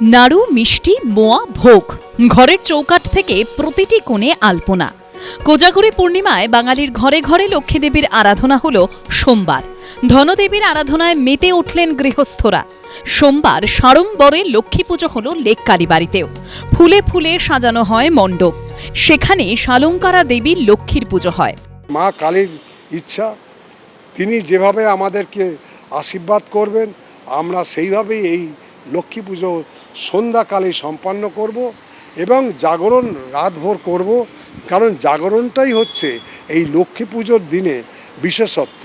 নাড়ু, মিষ্টি, মোয়া, ভোগ। ঘরের চৌকাঠ থেকে প্রতিটি কোণে আলপনা। কোজাগরী পূর্ণিমায় বাঙালির ঘরে ঘরে লক্ষ্মী দেবীর আরাধনা হল সোমবার। ধনদেবীর আরাধনায় মেতে উঠলেন গৃহস্থরা। সোমবার সাড়ম্বরে লক্ষ্মী পুজো হল লেক কালীবাড়িতেও ফুলে ফুলে সাজানো হয় মণ্ডপ। সেখানে শালঙ্কারা দেবী লক্ষ্মীর পুজো হয়। মা কালীর ইচ্ছা, তিনি যেভাবে আমাদেরকে আশীর্বাদ করবেন, আমরা সেইভাবেই এই লক্ষ্মী পুজো সন্ধ্যাকালে সম্পন্ন করব এবং জাগরণ রাতভর করব, কারণ জাগরণটাই হচ্ছে এই লক্ষ্মী পুজোর দিনে বিশেষত্ব।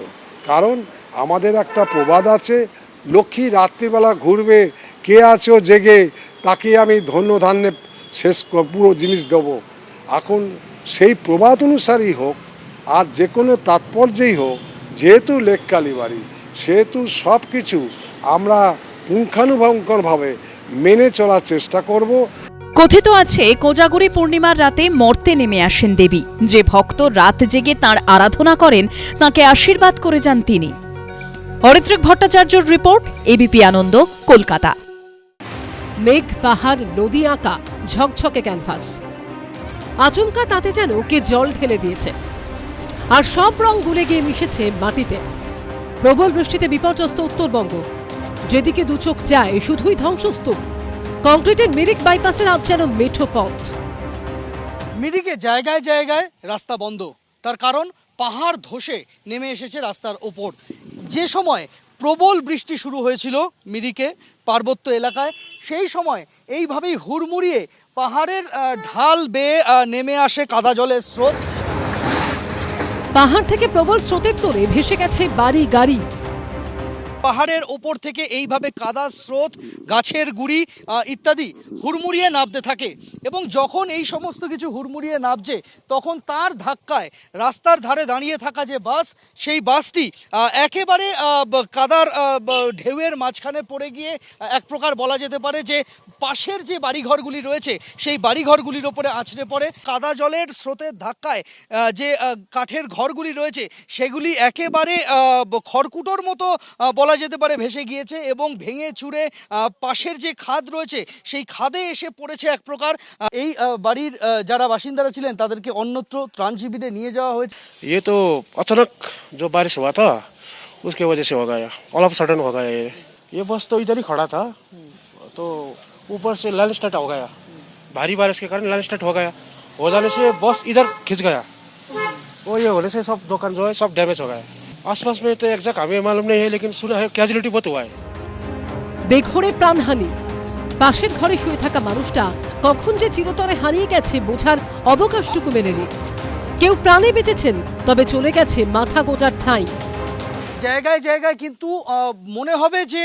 কারণ আমাদের একটা প্রবাদ আছে, লক্ষ্মী রাত্রিবেলা ঘুরবে, কে আছো জেগে, তাকে আমি ধন্য ধান্যে শেষ পুরো জিনিস দেবো। এখন সেই প্রবাদ অনুসারেই হোক, আর যে কোনো তাৎপর্যেই হোক, যেহেতু লেক কালীবাড়ি সেহেতু সব কিছু আমরা পুঙ্খানুপুঙ্খভাবে মেনে চলার চেষ্টা করব। কথিত আছে কোজাগরী পূর্ণিমার রাতে মর্তে নেমে আসেন দেবী। যে ভক্ত রাত জেগে তাঁর আরাধনা করেন তাকে আশীর্বাদ করে যান তিনি। অরিত্রিক ভট্টাচার্যর রিপোর্ট এবিপি আনন্দ কলকাতা। মেঘ পাহাড় নদী আঁকা ঝকঝকে ক্যানভাস। আচমকা তাতে যেন কে জল ঢেলে দিয়েছে। আর সব রং গুলে গিয়ে মিশেছে মাটিতে। প্রবল বৃষ্টিতে বিপর্যস্ত উত্তরবঙ্গ। যেদিকে দু চোখ যায় শুধুই ধ্বংসস্তূপ। কংক্রিটের মিরিক বাইপাসের আজ যেন মেঠো পথ মিরিকে জায়গায় জায়গায় রাস্তা বন্ধ। তার কারণ পাহাড় ধসে নেমে এসেছে রাস্তার ওপর। যে সময় প্রবল বৃষ্টি শুরু হয়েছিল মিরিকে পার্বত্য এলাকায় সেই সময় এইভাবেই হুড়মুড়িয়ে পাহাড়ের ঢাল বেয়ে নেমে আসে কাদা জলের স্রোত। পাহাড় থেকে প্রবল স্রোতের তোরে ভেসে গেছে বাড়ি গাড়ি। পাহাড়ের ওপর থেকে এইভাবে কাদার স্রোত, গাছের গুড়ি ইত্যাদি হুড়মুড়িয়ে নাবতে থাকে। এবং যখন এই সমস্ত কিছু হুড়মুড়িয়ে নামছে তখন তার ধাক্কায় রাস্তার ধারে দাঁড়িয়ে থাকা যে বাস, সেই বাসটি একেবারে কাদার ঢেউয়ের মাঝখানে পড়ে গিয়ে এক প্রকার বলা যেতে পারে যে পাশের যে বাড়িঘরগুলি রয়েছে সেই বাড়িঘরগুলির ওপরে আছড়ে পড়ে কাদা জলের স্রোতের ধাক্কায় আহ, যে আহ, কাঠের ঘরগুলি রয়েছে সেগুলি একেবারে আহ, ব- খড়কুটোর মতো আহ, বলা যেতে পারে ভেসে গিয়েছে এবং ভেঙে চুরে আহ, পাশের যে খাদ রয়েছে সেই খাদে এসে পড়েছে এক প্রকার আহ, এই আহ, বাড়ির আহ, যারা বাসিন্দারা ছিলেন তাদেরকে অন্যত্র ত্রাণ শিবিরে নিয়ে যাওয়া হয়েছে ये तो अचानक जो बारिश हुआ था उसके वजह से हो गया ऑल ऑफ सडन हो गया ये ये बस तो इधर ही खड़ा था तो ऊपर से लैंड स्टार्ट हो गया भारी बारिश के कारण लैंड स्टार्ट हो गया हो जाने से बस इधर खिंच गया वो ये होने से सब दुकान जो है सब डैमेज हो गया आसपास में तो एग्जैक्ट हमें मालूम नहीं है लेकिन सुना है कैजुअलिटी बहुत हुआ है বেঘরে প্রাণহানি পাশের ঘরে শুয়ে থাকা মানুষটা কখন যে চিরতরে হারিয়ে গেছে বোঝার অবকাশটুকু মেলেনি কেউ প্রাণে বেঁচেছেন তবে চলে গেছে মাথা গোজার ঠাঁই জায়গায় জায়গায় কিন্তু মনে হবে যে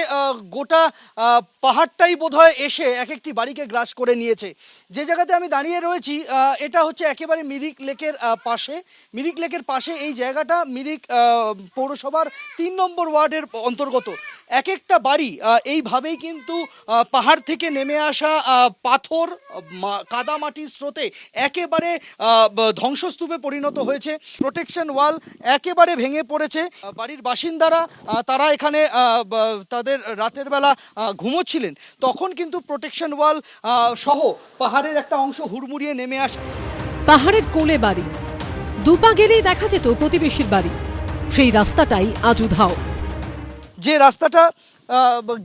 গোটা পাহাড়টাই বোধহয় এসে এক একটি বাড়িকে গ্রাস করে নিয়েছে। যে জায়গাতে আমি দাঁড়িয়ে রয়েছি এটা হচ্ছে একেবারে মিরিক লেকের পাশে। মিরিক লেকের পাশে এই জায়গাটা মিরিক পৌরসভার তিন নম্বর ওয়ার্ডের অন্তর্গত। এক একটা বাড়ি এইভাবেই কিন্তু পাহাড় থেকে নেমে আসা পাথর, মা- কাদামাটির স্রোতে একেবারে ধ্বংসস্তূপে পরিণত হয়েছে। প্রোটেকশন ওয়াল একেবারে ভেঙে পড়েছে। বাড়ির বাড়ির বাসিন্দারা তারা এখানে তাদের রাতের বেলা ঘুমোচ্ছিলেন। তখন কিন্তু প্রোটেকশন ওয়াল সহ পাহাড়ের একটা অংশ হুড়মুড়িয়ে নেমে আসে। পাহাড়ের কোলে বাড়ি। দুপা গেলেই দেখা যেত প্রতিবেশীর বাড়ি। সেই রাস্তাটাই আজ উধাও। যে রাস্তাটা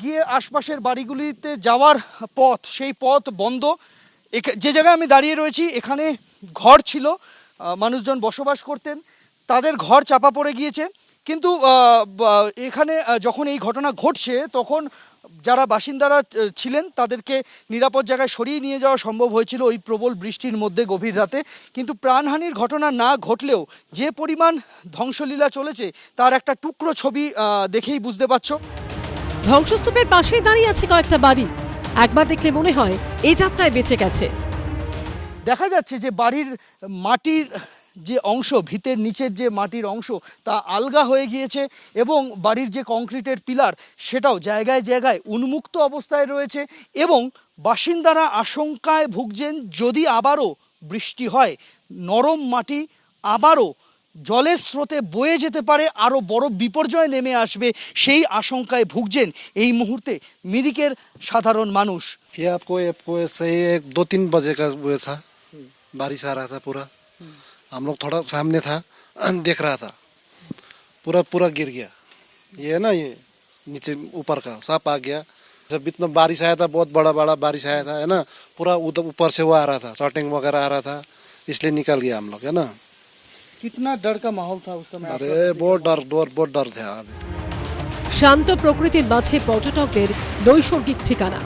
গিয়ে আশপাশের বাড়িগুলিতে যাওয়ার পথ সেই পথ বন্ধ। যে জায়গায় আমি দাঁড়িয়ে রয়েছি এখানে ঘর ছিল। মানুষজন বসবাস করতেন। তাদের ঘর চাপা পড়ে গিয়েছে। কিন্তু এখানে যখন এই ঘটনা ঘটছে তখন যারা বাসিন্দারা ছিলেন তাদেরকে নিরাপদ জায়গায় সরিয়ে নিয়ে যাওয়া সম্ভব হয়েছিল ওই প্রবল বৃষ্টির মধ্যে গভীর রাতে। কিন্তু প্রাণহানির ঘটনা না ঘটলেও যে পরিমাণ ধ্বংসলীলা চলেছে তার একটা টুকরো ছবি দেখেই বুঝতে পারছ। ধ্বংসস্তূপের পাশেই দাঁড়িয়ে আছে কয়েকটা বাড়ি। একবার দেখলে মনে হয় এই যাত্রায় বেঁচে গেছে। দেখা যাচ্ছে যে বাড়ির মাটির যে অংশ ভিতের নিচের যে মাটির অংশ তা আলগা হয়ে গিয়েছে এবং বাড়ির যে কংক্রিটের পিলার সেটাও জায়গায় জায়গায় উন্মুক্ত অবস্থায় রয়েছে এবং বাসিন্দারা আশঙ্কায় ভুগছেন যদি আবারও বৃষ্টি হয় নরম মাটি আবারও জলের স্রোতে বয়ে যেতে পারে আরও বড় বিপর্যয় নেমে আসবে সেই আশঙ্কায় ভুগছেন এই মুহূর্তে মিরিকের সাধারণ মানুষ ये आपको ये आपको ऐसे ही एक दो तीन बजे का वो था बारिश आ रहा था पूरा हम लोग थोड़ा सामने था देख रहा था पूरा पूरा गिर गया ये है ना ये नीचे ऊपर का साफ आ गया जब इतना बारिश आया था बहुत बड़ा बड़ा बारिश आया था है ना पूरा उधर ऊपर से वो आ रहा था शॉटिंग वगैरह आ रहा था इसलिए निकल गया हम लोग है ना कितना डर का माहौल था उस समय अरे बहुत डर डर बहुत डर था अभी শান্ত প্রকৃতির মাঝে পর্যটকদের নৈসর্গিক ঠিকানা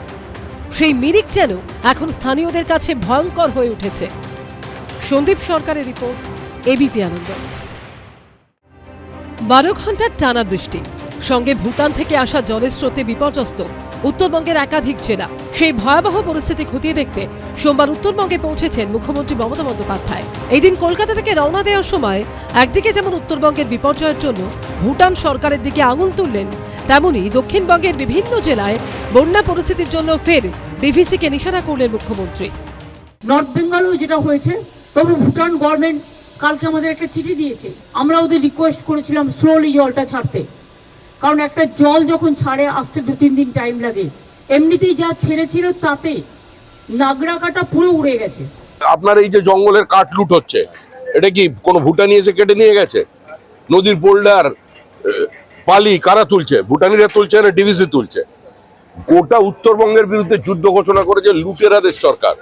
সেই মিরিক যেন এখন স্থানীয়দের কাছে ভয়ঙ্কর হয়ে উঠেছে সন্দীপ সরকারের রিপোর্ট এবিপি আনন্দ। বারো ঘণ্টার টানা বৃষ্টি, সঙ্গে ভুটান থেকে আসা জলের স্রোতে বিপর্যস্ত, উত্তরবঙ্গের একাধিক জেলা। সেই ভয়াবহ পরিস্থিতি খতিয়ে দেখতে সোমবার উত্তরবঙ্গে পৌঁছেছেন মুখ্যমন্ত্রী মমতা বন্দ্যোপাধ্যায়। এই দিন কলকাতা থেকে রওনা দেওয়ার সময় একদিকে যেমন উত্তরবঙ্গের বিপর্যয়ের জন্য ভুটান সরকারের দিকে আঙুল তুললেন, তেমনি দক্ষিণবঙ্গের বিভিন্ন জেলায় বন্যা পরিস্থিতির জন্য ফের ডিভিসিকে নিশানা করলেন মুখ্যমন্ত্রী। নর্থ বেঙ্গলেও যেটা হয়েছে তবে ভুটান গভর্নমেন্ট কালকে আমাদের একটা চিঠি দিয়েছে। আমরা ওদের রিকোয়েস্ট করেছিলাম স্লোলি জলটা ছাড়তে। কারণ একটা জল যখন ছাড়ে, আসতে দু, তিন দিন টাইম লাগে। এমনিতেই যা ছেড়েছিল তাতে নাগরা কাটা পুরো উড়ে গেছে। আপনার এই যে জঙ্গলের কাঠ লুট হচ্ছে, এটা কি কোনো ভুটানি এসে কেটে নিয়ে গেছে? নদীর বোল্ডার পালি কারা তুলছে? ভুটানিরা তুলছে না ডিভিসি তুলছে? গোটা উত্তরবঙ্গের বিরুদ্ধে যুদ্ধ ঘোষণা করেছে লুটেরাদের সরকার।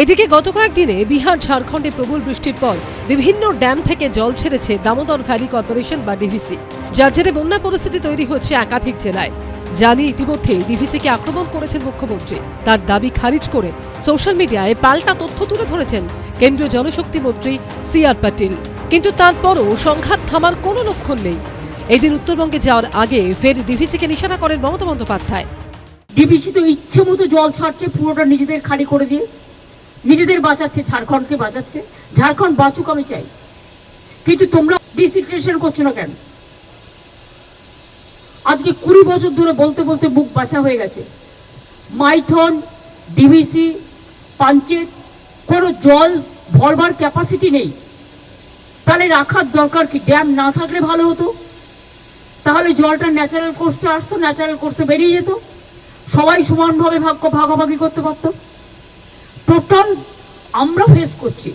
এদিকে গত কয়েকদিনে বিহার, ঝাড়খণ্ডে প্রবল বৃষ্টির পর বিভিন্ন ড্যাম থেকে জল ছেড়েছে দামোদর ভ্যালি কর্পোরেশন বা ডিভিসি, যার জেরে বন্যা পরিস্থিতি তৈরি হচ্ছে একাধিক জেলায়। জানি ইতিমধ্যে ডিভিসিকে আক্রমণ করেছেন মুখ্যমন্ত্রী। তার দাবি খারিজ করে সোশ্যাল মিডিয়ায় পাল্টা তথ্য তুলে ধরেছেন কেন্দ্রীয় জনশক্তি মন্ত্রী সি আর পাটিল। কিন্তু তারপরও সংঘাত থামার কোনো লক্ষণ নেই। এদিন উত্তরবঙ্গে যাওয়ার আগে ফের ডিভিসিকে নিশানা করেন মমতা বন্দ্যোপাধ্যায়। ডিবিসি তো ইচ্ছে মতো জল ছাড়ছে, পুরোটা নিজেদের খালি করে দিয়ে। নিজেদের বাঁচাচ্ছে, ঝাড়খণ্ডকে বাঁচাচ্ছে। ঝাড়খণ্ড বাঁচুক আমি চাই। কিন্তু তোমরা ডিসিট্রেশন করছ না কেন? আজকে কুড়ি বছর ধরে বলতে বলতে বুক বাছা হয়ে গেছে। মাইথন, ডিভিসি, পাঞ্চেত, কোনো জল ভরবার ক্যাপাসিটি নেই। তাহলে রাখার দরকার কি? ড্যাম না থাকলে ভালো হতো। তাহলে জলটা ন্যাচারাল কোর্সে আসতো ন্যাচারাল কোর্সে বেরিয়ে যেত। সবাই সমানভাবে ভাগ্য ভাগাভাগি করতে পারতো। টোটাল আমরা ফেস করছি।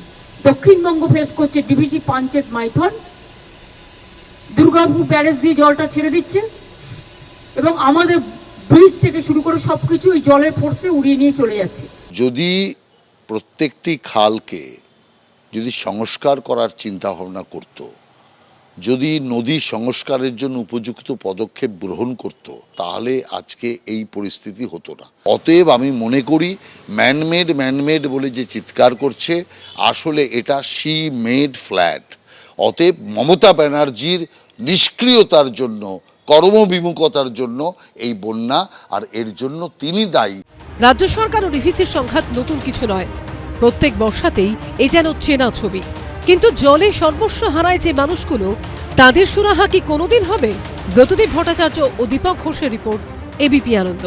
দক্ষিণবঙ্গ ফেস করছে ডিভিজি পাঞ্চেত মাইথন। দুর্গাপুর ব্যারেজ দিয়ে জলটা ছেড়ে দিচ্ছে। এবং আমাদের ব্রিজ থেকে শুরু করে সব কিছু ওই জলের ফোর্সে উড়িয়ে নিয়ে চলে যাচ্ছে। যদি প্রত্যেকটি খালকে যদি সংস্কার করার চিন্তা ভাবনা করত যদি নদী সংস্কারের জন্য উপযুক্ত পদক্ষেপ গ্রহণ করত, তাহলে আজকে এই পরিস্থিতি হতো না। অতএব আমি মনে করি ম্যানমেড ম্যানমেড বলে যে চিৎকার করছে, আসলে এটা সি মেড ফ্ল্যাট অতএব মমতা ব্যানার্জির নিষ্ক্রিয়তার জন্য, কর্মবিমুখতার জন্য এই বন্যা, আর এর জন্য তিনি দায়ী। রাজ্য সরকার ও ডিভিসির সংঘাত নতুন কিছু নয়। প্রত্যেক বর্ষাতেই এ যেন চেনা ছবি। কিন্তু জলে সর্বস্ব হারায় যে মানুষগুলো, তাদের সুরাহা কি কোনোদিন হবে? ব্রতদীপ ভট্টাচার্য ও দীপক ঘোষের রিপোর্ট এবিপি আনন্দ।